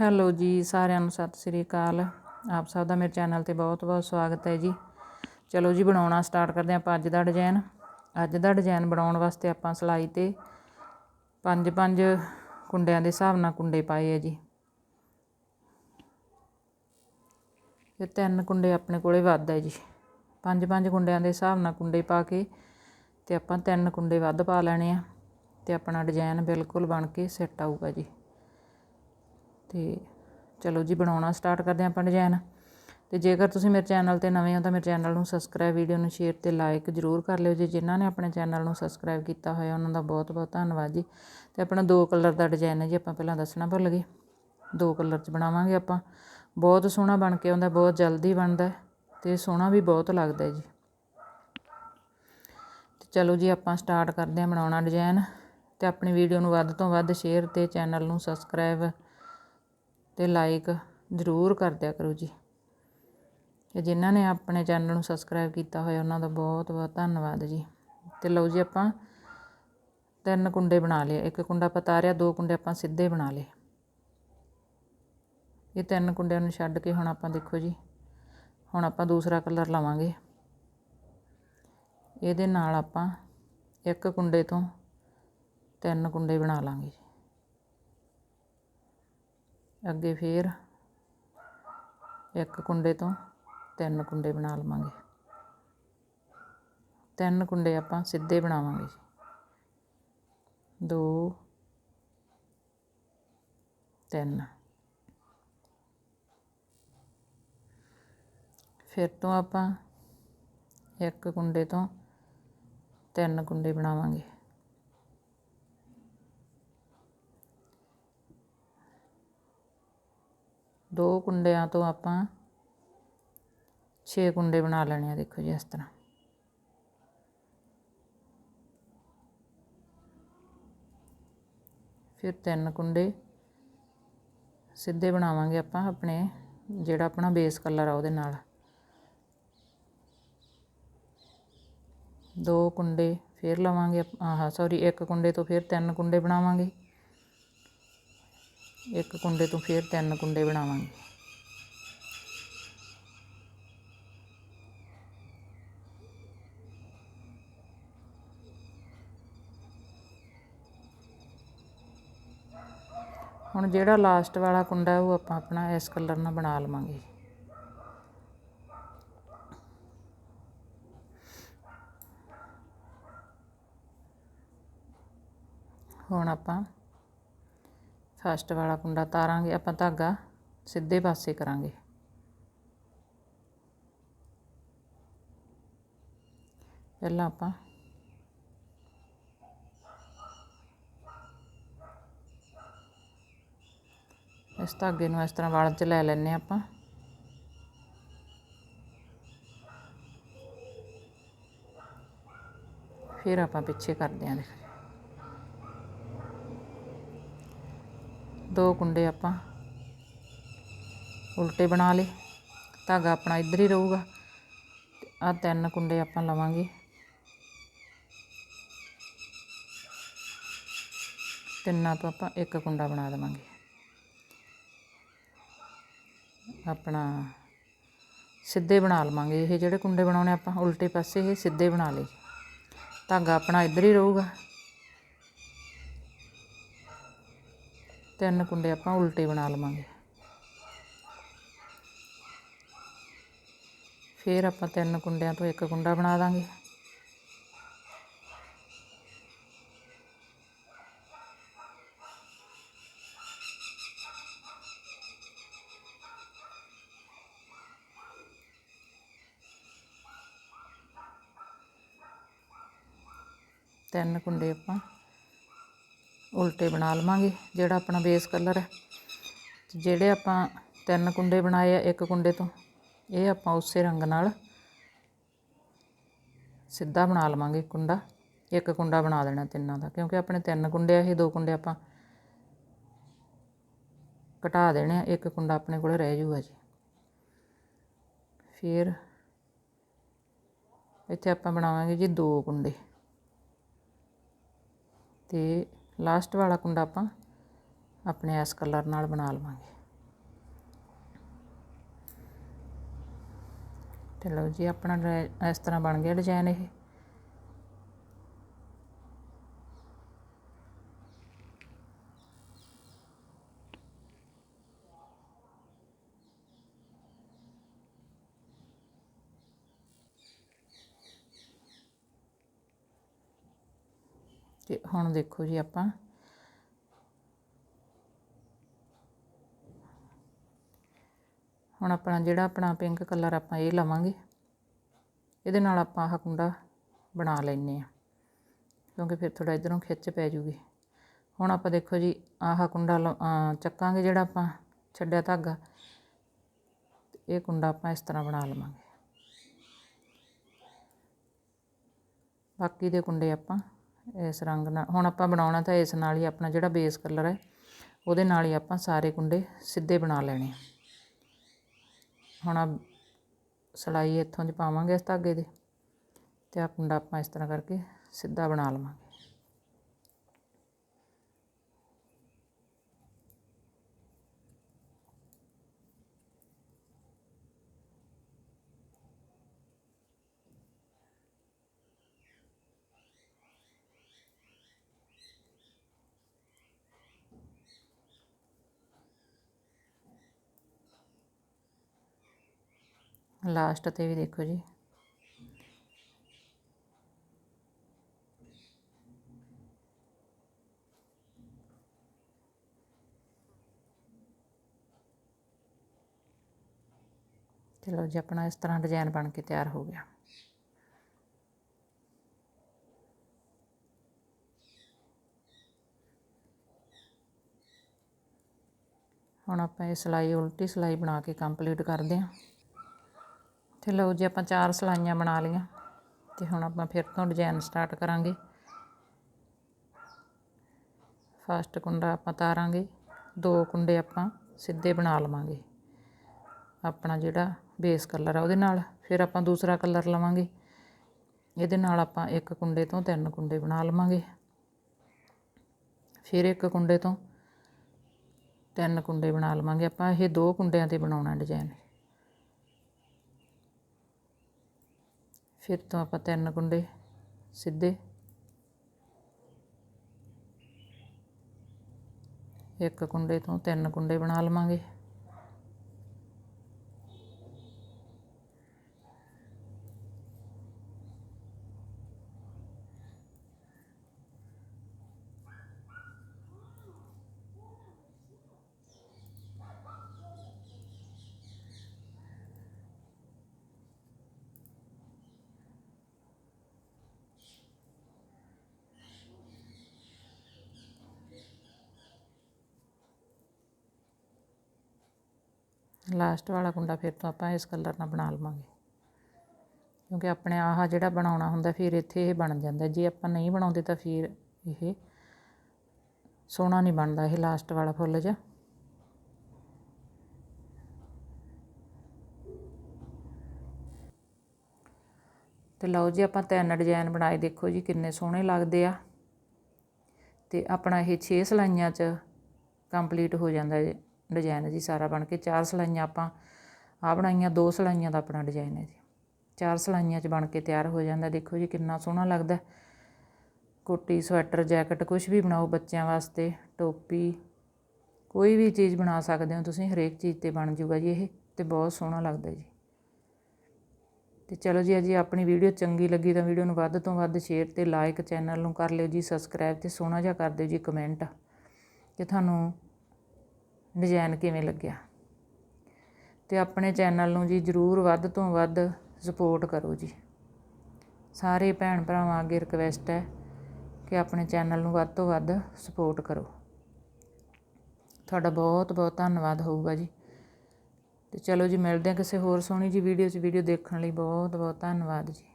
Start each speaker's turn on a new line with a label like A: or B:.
A: Hello ਜੀ, ਸਾਰਿਆਂ ਨੂੰ ਸਤਿ ਸ੍ਰੀ ਅਕਾਲ। ਆਪ ਸਭ ਦਾ ਮੇਰੇ ਚੈਨਲ ਤੇ ਬਹੁਤ ਬਹੁਤ ਸਵਾਗਤ ਹੈ ਜੀ। ਚਲੋ ਜੀ, ਬਣਾਉਣਾ ਸਟਾਰਟ ਕਰਦੇ ਆਪਾਂ ਅੱਜ ਦਾ ਡਿਜ਼ਾਈਨ ਅੱਜ ਦਾ ਡਿਜ਼ਾਈਨ ਬਣਾਉਣ ਵਾਸਤੇ ਆਪਾਂ ਸਲਾਈ ਤੇ ਪੰਜ ਪੰਜ ਕੁੰਡਿਆਂ ਦੇ ਹਿਸਾਬ ਨਾਲ ਕੁੰਡੇ ਪਾਏ ਆ ਜੀ। ਇਹ ਤਿੰਨ ਕੁੰਡੇ ਆਪਣੇ ਕੋਲੇ ਵੱਧ ਹੈ ਜੀ। ਪੰਜ ਪੰਜ ਕੁੰਡਿਆਂ ਦੇ ਹਿਸਾਬ ਨਾਲ ਕੁੰਡੇ ਪਾ ਕੇ ਤੇ ਆਪਾਂ ਤਿੰਨ ਕੁੰਡੇ ਵੱਧ ਪਾ ਲੈਣੇ ਆ ਤੇ ਆਪਣਾ ਡਿਜ਼ਾਈਨ ਬਿਲਕੁਲ ਬਣ ਕੇ ਸੈੱਟ ਆਊਗਾ ਜੀ। ਅਤੇ ਚਲੋ ਜੀ ਬਣਾਉਣਾ ਸਟਾਰਟ ਕਰਦੇ ਹਾਂ ਆਪਾਂ ਡਿਜ਼ਾਇਨ ਅਤੇ ਜੇਕਰ ਤੁਸੀਂ ਮੇਰੇ ਚੈਨਲ ਤੇ ਨਵੇਂ ਹੋ ਤਾਂ ਮੇਰੇ ਚੈਨਲ ਨੂੰ ਸਬਸਕ੍ਰਾਈਬ ਵੀਡੀਓ ਨੂੰ ਸ਼ੇਅਰ ਤੇ ਲਾਈਕ ਜ਼ਰੂਰ ਕਰ ਲਿਓ। ਜੀ ਜਿਨ੍ਹਾਂ ਨੇ ਆਪਣੇ ਚੈਨਲ ਨੂੰ ਸਬਸਕ੍ਰਾਈਬ ਕੀਤਾ ਹੋਇਆ, ਉਹਨਾਂ ਦਾ ਬਹੁਤ ਬਹੁਤ ਧੰਨਵਾਦ ਜੀ। ਅਤੇ ਆਪਣਾ ਦੋ ਕਲਰ ਦਾ ਡਿਜ਼ਾਈਨ ਹੈ ਜੀ, ਆਪਾਂ ਪਹਿਲਾਂ ਦੱਸਣਾ ਭੁੱਲ ਗਏ। ਦੋ ਕਲਰ 'ਚ ਬਣਾਵਾਂਗੇ ਆਪਾਂ। ਬਹੁਤ ਸੋਹਣਾ ਬਣ ਕੇ ਆਉਂਦਾ, ਬਹੁਤ ਜਲਦੀ ਬਣਦਾ ਅਤੇ ਸੋਹਣਾ ਵੀ ਬਹੁਤ ਲੱਗਦਾ ਜੀ। ਤੇ ਚਲੋ ਜੀ ਆਪਾਂ ਸਟਾਰਟ ਕਰਦੇ ਹਾਂ ਬਣਾਉਣਾ ਡਿਜ਼ਾਈਨ ਤੇ ਆਪਣੀ ਵੀਡੀਓ ਨੂੰ ਵੱਧ ਤੋਂ ਵੱਧ ਸ਼ੇਅਰ ਤੇ ਚੈਨਲ ਨੂੰ ਸਬਸਕ੍ਰਾਈਬ ਅਤੇ ਲਾਈਕ ਜ਼ਰੂਰ ਕਰ ਦਿਆ ਕਰੋ ਜੀ। ਤੇ ਜਿਨ੍ਹਾਂ ਨੇ ਆਪਣੇ ਚੈਨਲ ਨੂੰ ਸਬਸਕ੍ਰਾਈਬ ਕੀਤਾ ਹੋਇਆ, ਉਹਨਾਂ ਦਾ ਬਹੁਤ ਬਹੁਤ ਧੰਨਵਾਦ ਜੀ। ਅਤੇ ਲਓ ਜੀ ਆਪਾਂ ਤਿੰਨ ਕੁੰਡੇ ਬਣਾ ਲਏ। ਇੱਕ ਕੁੰਡਾ ਪਤਾਰਿਆ ਦੋ ਕੁੰਡੇ ਆਪਾਂ ਸਿੱਧੇ ਬਣਾ ਲਏ। ਇਹ ਤਿੰਨ ਕੁੰਡਿਆਂ ਨੂੰ ਛੱਡ ਕੇ ਹੁਣ ਆਪਾਂ ਦੇਖੋ ਜੀ, ਹੁਣ ਆਪਾਂ ਦੂਸਰਾ ਕਲਰ ਲਵਾਂਗੇ। ਇਹਦੇ ਨਾਲ ਆਪਾਂ ਇੱਕ ਕੁੰਡੇ ਤੋਂ ਤਿੰਨ ਕੁੰਡੇ ਬਣਾ ਲਾਂਗੇ ਅੱਗੇ ਫੇਰ ਇੱਕ ਕੁੰਡੇ ਤੋਂ ਤਿੰਨ ਕੁੰਡੇ ਬਣਾ ਲਵਾਂਗੇ। ਤਿੰਨ ਕੁੰਡੇ ਆਪਾਂ ਸਿੱਧੇ ਬਣਾਵਾਂਗੇ ਜੀ। ਦੋ, ਤਿੰਨ। ਫਿਰ ਤੋਂ ਆਪਾਂ ਇੱਕ ਕੁੰਡੇ ਤੋਂ ਤਿੰਨ ਕੁੰਡੇ ਬਣਾਵਾਂਗੇ। ਦੋ ਕੁੰਡਿਆਂ ਤੋਂ ਆਪਾਂ 6 ਕੁੰਡੇ ਬਣਾ ਲੈਣੇ ਆ, ਦੇਖੋ ਜੀ ਇਸ ਤਰ੍ਹਾਂ। ਫਿਰ ਤਿੰਨ ਕੁੰਡੇ ਸਿੱਧੇ ਬਣਾਵਾਂਗੇ ਆਪਾਂ ਆਪਣੇ, ਜਿਹੜਾ ਆਪਣਾ ਬੇਸ ਕਲਰ ਆ ਉਹਦੇ ਨਾਲ। ਦੋ ਕੁੰਡੇ ਫਿਰ ਲਵਾਂਗੇ ਆਹ ਸੌਰੀ ਇੱਕ ਕੁੰਡੇ ਤੋਂ ਫਿਰ ਤਿੰਨ ਕੁੰਡੇ ਬਣਾਵਾਂਗੇ। ਇੱਕ ਕੁੰਡੇ ਤੋਂ ਫਿਰ ਤਿੰਨ ਕੁੰਡੇ ਬਣਾਵਾਂਗੇ। ਹੁਣ ਜਿਹੜਾ ਲਾਸਟ ਵਾਲਾ ਕੁੰਡਾ ਉਹ ਆਪਾਂ ਆਪਣਾ ਇਸ ਕਲਰ ਨਾਲ ਬਣਾ ਲਵਾਂਗੇ। ਹੁਣ ਆਪਾਂ ਫਸਟ ਵਾਲਾ ਕੁੰਡਾ ਤਾਰਾਂਗੇ, ਆਪਾਂ ਧਾਗਾ ਸਿੱਧੇ ਪਾਸੇ ਕਰਾਂਗੇ। ਪਹਿਲਾਂ ਆਪਾਂ ਇਸ ਧਾਗੇ ਨੂੰ ਇਸ ਤਰ੍ਹਾਂ ਵਾਲ 'ਚ ਲੈ ਲੈਣੇ ਆਪਾਂ। ਫਿਰ ਆਪਾਂ ਪਿੱਛੇ ਕਰਦੇ ਆਂ ਦੇਖ। ਦੋ ਕੁੰਡੇ ਆਪਾਂ। ਉਲਟੇ ਬਣਾ ਲਏ। ਧਾਗਾ ਆਪਣਾ ਇੱਧਰ ਹੀ ਰਹੂਗਾ। ਆ ਤਿੰਨ ਕੁੰਡੇ ਆਪਾਂ ਲਵਾਂਗੇ। ਤਿੰਨਾਂ ਤੋਂ ਆਪਾਂ ਇੱਕ ਕੁੰਡਾ ਬਣਾ ਦੇਵਾਂਗੇ। ਆਪਣਾ ਸਿੱਧੇ ਬਣਾ ਲਵਾਂਗੇ। ਇਹ ਜਿਹੜੇ ਕੁੰਡੇ ਬਣਾਉਣੇ ਆਪਾਂ, ਉਲਟੇ ਪਾਸੇ ਇਹ ਸਿੱਧੇ ਬਣਾ ਲਏ। ਧਾਗਾ ਆਪਣਾ ਇੱਧਰ ਹੀ ਰਹੂਗਾ। ਤਿੰਨ ਕੁੰਡੇ ਆਪਾਂ ਉਲਟੇ ਬਣਾ ਲਵਾਂਗੇ ਫਿਰ ਆਪਾਂ ਤਿੰਨ ਕੁੰਡਿਆਂ ਤੋਂ ਇੱਕ ਕੁੰਡਾ ਬਣਾ ਦਾਂਗੇ ਤਿੰਨ ਕੁੰਡੇ ਆਪਾਂ ਉਲਟੇ ਬਣਾ ਲਵਾਂਗੇ, ਜਿਹੜਾ ਆਪਣਾ ਬੇਸ ਕਲਰ ਹੈ। ਜਿਹੜੇ ਆਪਾਂ ਤਿੰਨ ਕੁੰਡੇ ਬਣਾਏ ਆ, ਇੱਕ ਕੁੰਡੇ ਤੋਂ, ਇਹ ਆਪਾਂ ਉਸੇ ਰੰਗ ਨਾਲ ਸਿੱਧਾ ਬਣਾ ਲਵਾਂਗੇ ਕੁੰਡਾ। ਇੱਕ ਕੁੰਡਾ ਬਣਾ ਦੇਣਾ ਤਿੰਨਾਂ ਦਾ, ਕਿਉਂਕਿ ਆਪਣੇ ਤਿੰਨ ਕੁੰਡੇ ਆ, ਇਹ ਦੋ ਕੁੰਡੇ ਆਪਾਂ ਘਟਾ ਦੇਣੇ ਆ, ਇੱਕ ਕੁੰਡਾ ਆਪਣੇ ਕੋਲ ਰਹਿ ਜੂਗਾ ਜੀ। ਫਿਰ ਇੱਥੇ ਆਪਾਂ ਬਣਾਵਾਂਗੇ ਜੀ ਦੋ ਕੁੰਡੇ। ਤੇ ਲਾਸਟ ਵਾਲਾ ਕੁੰਡਾ ਆਪਾਂ ਆਪਣੇ ਇਸ ਕਲਰ ਨਾਲ ਬਣਾ ਲਵਾਂਗੇ। ਤੇ ਲਓ ਜੀ, ਆਪਣਾ ਇਸ ਤਰ੍ਹਾਂ ਬਣ ਗਿਆ ਡਿਜ਼ਾਈਨ ਇਹ। ਤੇ ਹੁਣ ਦੇਖੋ ਜੀ ਆਪਾਂ। ਹੁਣ ਆਪਣਾ ਜਿਹੜਾ ਆਪਣਾ ਪਿੰਕ ਕਲਰ ਆਪਾਂ ਇਹ ਲਵਾਂਗੇ, ਇਹਦੇ ਨਾਲ ਆਪਾਂ ਆਹ ਕੁੰਡਾ ਬਣਾ ਲੈਨੇ ਆ ਕਿਉਂਕਿ ਫਿਰ ਥੋੜਾ ਇਧਰੋਂ ਖਿੱਚ ਪੈ ਜੂਗੀ। ਹੁਣ ਆਪਾਂ ਦੇਖੋ ਜੀ, ਆਹ ਕੁੰਡਾ ਲ- ਚੱਕਾਂਗੇ ਜਿਹੜਾ ਆਪਾਂ ਛੱਡਿਆ ਧਾਗਾ ਤੇ ਇਹ ਕੁੰਡਾ ਆਪਾਂ ਇਸ ਤਰ੍ਹਾਂ ਬਣਾ ਲਵਾਂਗੇ। ਬਾਕੀ ਦੇ ਕੁੰਡੇ ਆਪਾਂ ਇਸ ਰੰਗ ਨਾਲ। ਹੁਣ ਆਪਾਂ ਬਣਾਉਣਾ ਤਾਂ ਇਸ ਨਾਲ ਹੀ ਆਪਣਾ ਜਿਹੜਾ ਬੇਸ ਕਲਰ ਹੈ, ਉਹਦੇ ਨਾਲ ਹੀ ਆਪਾਂ ਸਾਰੇ ਕੁੰਡੇ ਸਿੱਧੇ ਬਣਾ ਲੈਣੇ ਆ। ਹੁਣ ਆ ਸਲਾਈ ਇੱਥੋਂ ਦੀ ਪਾਵਾਂਗੇ ਇਸ ਧਾਗੇ ਦੇ ਤੇ ਆ ਕੁੰਡਾ ਆਪਾਂ ਇਸ ਤਰ੍ਹਾਂ ਕਰਕੇ ਸਿੱਧਾ ਬਣਾ ਲਵਾਂਗੇ। ਲਾਸਟ ਤੇ ਵੀ ਦੇਖੋ ਜੀ। ਚਲੋ ਜੀ, ਆਪਣਾ ਇਸ ਤਰ੍ਹਾਂ ਡਿਜ਼ਾਈਨ ਬਣ ਕੇ ਤਿਆਰ ਹੋ ਗਿਆ। ਹੁਣ ਆਪਾਂ ਇਹ ਸਿਲਾਈ, ਉਲਟੀ ਸਿਲਾਈ ਬਣਾ ਕੇ ਕੰਪਲੀਟ ਕਰਦੇ ਹਾਂ। ਤੇ ਲਓ ਜੀ ਆਪਾਂ ਚਾਰ ਸਲਾਈਆਂ ਬਣਾ ਲਈਆਂ ਤੇ ਹੁਣ ਆਪਾਂ ਫਿਰ ਤੋਂ ਡਿਜ਼ਾਈਨ ਸਟਾਰਟ ਕਰਾਂਗੇ। ਫਸਟ ਕੁੰਡਾ ਆਪਾਂ ਤਾਰਾਂਗੇ, ਦੋ ਕੁੰਡੇ ਆਪਾਂ ਸਿੱਧੇ ਬਣਾ ਲਵਾਂਗੇ। ਆਪਣਾ ਜਿਹੜਾ ਬੇਸ ਕਲਰ ਆ ਉਹਦੇ ਨਾਲ, ਫਿਰ ਆਪਾਂ ਦੂਸਰਾ ਕਲਰ ਲਵਾਂਗੇ। ਇਹਦੇ ਨਾਲ ਆਪਾਂ ਇੱਕ ਕੁੰਡੇ ਤੋਂ ਤਿੰਨ ਕੁੰਡੇ ਬਣਾ ਲਵਾਂਗੇ। ਫਿਰ ਇੱਕ ਕੁੰਡੇ ਤੋਂ ਤਿੰਨ ਕੁੰਡੇ ਬਣਾ ਲਵਾਂਗੇ। ਆਪਾਂ ਇਹ ਦੋ ਕੁੰਡਿਆਂ ਤੇ ਬਣਾਉਣਾ ਡਿਜ਼ਾਈਨ। ਫਿਰ ਤੋਂ ਆਪਾਂ ਤਿੰਨ ਕੁੰਡੇ ਸਿੱਧੇ। ਇੱਕ ਕੁੰਡੇ ਤੋਂ ਤਿੰਨ ਕੁੰਡੇ ਬਣਾ ਲਵਾਂਗੇ। ਲਾਸਟ ਵਾਲਾ ਕੁੰਡਾ ਫਿਰ ਤੋਂ ਆਪਾਂ ਇਸ ਕਲਰ ਨਾਲ ਬਣਾ ਲਵਾਂਗੇ। ਕਿਉਂਕਿ ਆਪਣੇ ਆਹ ਜਿਹੜਾ ਬਣਾਉਣਾ ਹੁੰਦਾ ਫਿਰ ਇੱਥੇ ਇਹ ਬਣ ਜਾਂਦਾ। ਜੇ ਆਪਾਂ ਨਹੀਂ ਬਣਾਉਂਦੇ ਤਾਂ ਫਿਰ ਇਹ ਸੋਹਣਾ ਨਹੀਂ ਬਣਦਾ ਇਹ ਲਾਸਟ ਵਾਲਾ ਫੁੱਲ ਜਿਹਾ। ਤੇ ਲਓ ਜੀ ਆਪਾਂ ਤਿੰਨ ਡਿਜ਼ਾਈਨ ਬਣਾਏ। ਦੇਖੋ ਜੀ ਕਿੰਨੇ ਸੋਹਣੇ ਲੱਗਦੇ ਆ। ਤੇ ਆਪਣਾ ਇਹ 6 ਸਲਾਈਆਂ 'ਚ ਕੰਪਲੀਟ ਹੋ ਜਾਂਦਾ ਜੀ। ਡਿਜ਼ਾਈਨ ਜੀ, ਸਾਰਾ ਬਣ ਕੇ ਚਾਰ ਸਲਾਈਆਂ ਆਪਾਂ ਆ ਬਣਾਈਆਂ, ਦੋ ਸਲਾਈਆਂ ਦਾ ਆਪਣਾ ਡਿਜ਼ਾਈਨ ਹੈ ਜੀ। ਚਾਰ ਸਲਾਈਆਂ 'ਚ ਬਣ ਕੇ ਤਿਆਰ ਹੋ ਜਾਂਦਾ, ਦੇਖੋ ਜੀ ਕਿੰਨਾ ਸੋਹਣਾ ਲੱਗਦਾ। ਕੋਟੀ, ਸਵੈਟਰ, ਜੈਕਟ ਕੁਝ ਵੀ ਬਣਾਓ ਬੱਚਿਆਂ ਵਾਸਤੇ, ਟੋਪੀ, ਕੋਈ ਵੀ ਚੀਜ਼ ਬਣਾ ਸਕਦੇ ਹੋ ਤੁਸੀਂ, ਹਰੇਕ ਚੀਜ਼ ਤੇ ਬਣ ਜੂਗਾ ਜੀ ਇਹ, ਤੇ ਬਹੁਤ ਸੋਹਣਾ ਲੱਗਦਾ ਜੀ। ਤੇ ਚਲੋ ਜੀ, ਅਜੇ ਆਪਣੀ ਵੀਡੀਓ ਚੰਗੀ ਲੱਗੀ ਤਾਂ ਵੀਡੀਓ ਨੂੰ ਵੱਧ ਤੋਂ ਵੱਧ ਸ਼ੇਅਰ ਤੇ ਲਾਈਕ ਚੈਨਲ ਨੂੰ ਕਰ ਲਿਓ ਜੀ, ਸਬਸਕ੍ਰਾਈਬ ਤੇ ਸੋਹਣਾ ਜਿਹਾ ਕਰ ਦਿਓ ਜੀ, ਕਮੈਂਟ ਕਿ ਤੁਹਾਨੂੰ ਡਿਜ਼ਾਈਨ ਕਿਵੇਂ ਲੱਗਿਆ? ਅਤੇ ਆਪਣੇ ਚੈਨਲ ਨੂੰ ਜੀ ਜਰੂਰ ਵੱਧ ਤੋਂ ਵੱਧ ਸਪੋਰਟ ਕਰੋ ਜੀ। ਸਾਰੇ ਭੈਣ ਭਰਾਵਾਂ ਅੱਗੇ ਰਿਕਵੈਸਟ ਹੈ ਕਿ ਆਪਣੇ ਚੈਨਲ ਨੂੰ ਵੱਧ ਤੋਂ ਵੱਧ ਸਪੋਰਟ ਕਰੋ। ਤੁਹਾਡਾ ਬਹੁਤ ਬਹੁਤ ਧੰਨਵਾਦ ਹੋਊਗਾ ਜੀ। ਤੇ ਚਲੋ ਜੀ, ਮਿਲਦੇ ਹਾਂ ਕਿਸੇ ਹੋਰ ਸੋਹਣੀ ਜੀ ਵੀਡੀਓ 'ਚ। ਵੀਡੀਓ ਦੇਖਣ ਲਈ ਬਹੁਤ ਬਹੁਤ ਧੰਨਵਾਦ ਜੀ।